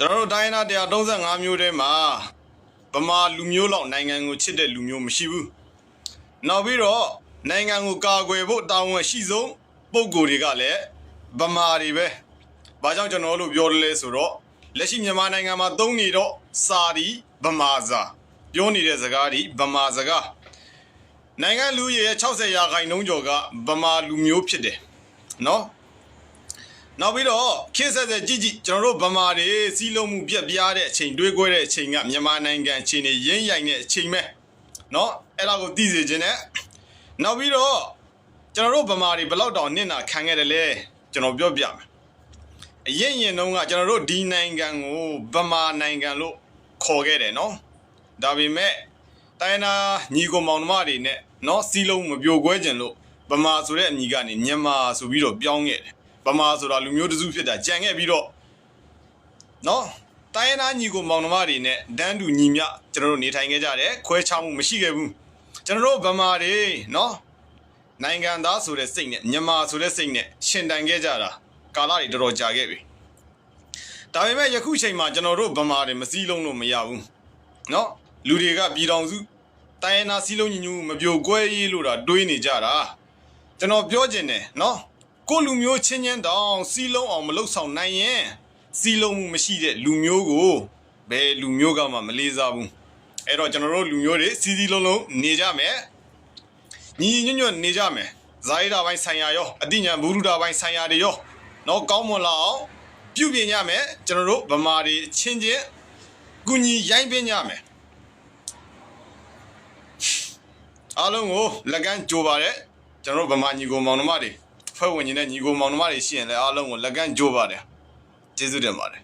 ကျွန်တော်တို့တိုင်းနာ135မျိုးထဲမှာဗမာလူမျိုးလောက်နိုင်ငံကိုချစ်တဲ့လူမျိုးမရှိဘူးနောက်ပြီးတော့နိုင်ငံကိုကာကွယ်ဖို့တာဝန်ရှိဆုံးပုံကိုယ်တွေကလည်းဗမာတွေပဲဘာကြောင့်ကျွန်တော်တို့ပြောတယ်လဲဆိုတော့လက်ရှိမြန်မာနိုင်ငံမှာသုံးနေတော့စာဒီဗမာစာပြောနေတဲ့စကားဒီဗမာစကားနိုင်ငံလူကြီးရဲ့60ရာခိုင်နှုန်းကျော်ကဗမာလူမျိုးဖြစ်တယ်နော် နောက်ပြီးတော့ခေတ်ဆက်ဆက်ကြည့်ကြည့်ကျွန်တော်တို့ဗမာတွေစီးလုံးမှုပြက်ပြားတဲ့အချိန်တွေးကွဲတဲ့အချိန်ကမြန်မာနိုင်ငံအချိန်တွေရင်းရိုင်တဲ့အချိန်ပဲเนาะအဲ့ဒါကိုသိစေခြင်းနဲ့နောက်ပြီးတော့ကျွန်တော်တို့ဗမာတွေဘယ်လောက်တောင်နစ်နာခံခဲ့တယ်လဲကျွန်တော်ပြောပြမယ်အရင်ရင်တုန်းကကျွန်တော်တို့ဒီနိုင်ငံကိုဗမာနိုင်ငံလို့ခေါ်ခဲ့တယ်เนาะဒါပေမဲ့တိုင်းနာညီကိုမောင်နှမတွေနဲ့เนาะစီးလုံးမပြိုကွဲခြင်းလို့ဗမာဆိုတဲ့အမည်ကနေမြန်မာဆိုပြီးတော့ပြောင်းခဲ့တယ် ဗမာဆိုတာလူမျိုးတစုဖြစ်တာကြံခဲ့ပြီးတော့နော်တိုင်းရင်းသားညီကိုမောင်နှမတွေနဲ့ဒန်းတူညီမျှကျွန်တော်တို့နေထိုင်ခဲ့ကြတယ်ခွဲခြားမှုမရှိခဲ့ဘူးကျွန်တော်တို့ဗမာတွေနော်နိုင်ငံသားဆိုတဲ့စိတ်နဲ့မြန်မာဆိုတဲ့စိတ်နဲ့ရှင်တန်ခဲ့ကြတာကာလတွေတော်တော်ကြာခဲ့ပြီဒါပေမဲ့ယခုချိန်မှာကျွန်တော်တို့ဗမာတွေမစည်းလုံးလို့မရဘူးနော်လူတွေကပြည်တော်စုတိုင်းရင်းသားစည်းလုံးညီညွတ်မှုမပြိုကွဲရေးလို့တာတွေးနေကြတာကျွန်တော်ပြောချင်တယ်နော် ကိုလူမျိုးချင်းချင်းတောင်စီးလုံးအောင်မလှုပ်ဆောင်နိုင်ရင်စီးလုံးမှုမရှိတဲ့လူမျိုးကိုဘယ်လူမျိုးကမှမလေးစားဘူးအဲ့တော့ကျွန်တော်တို့လူမျိုးတွေစီးစီးလုံးလုံးနေကြမယ်ညီညီညွတ်ညွတ်နေကြမယ်ဇာယတာပိုင်းဆိုင်ရာရောအတိညာဘူရုတာပိုင်းဆိုင်ရာတွေရောတော့ကောင်းမွန်လာအောင်ပြုပြင်ကြမယ်ကျွန်တော်တို့ဗမာတွေချင်းချင်းကုညီရိုင်းပင်းကြမယ်အားလုံးကိုလက်ကမ်းကြိုပါတယ်ကျွန်တော်တို့ဗမာညီကိုမောင်နှမတွေ ဖွဲ့ဝင်နေတဲ့ညီကိုမောင်နှမတွေရှိရင်လည်းအားလုံးကိုလက်ကမ်းကြိုးပါတယ်ကျေးဇူးတင်ပါတယ်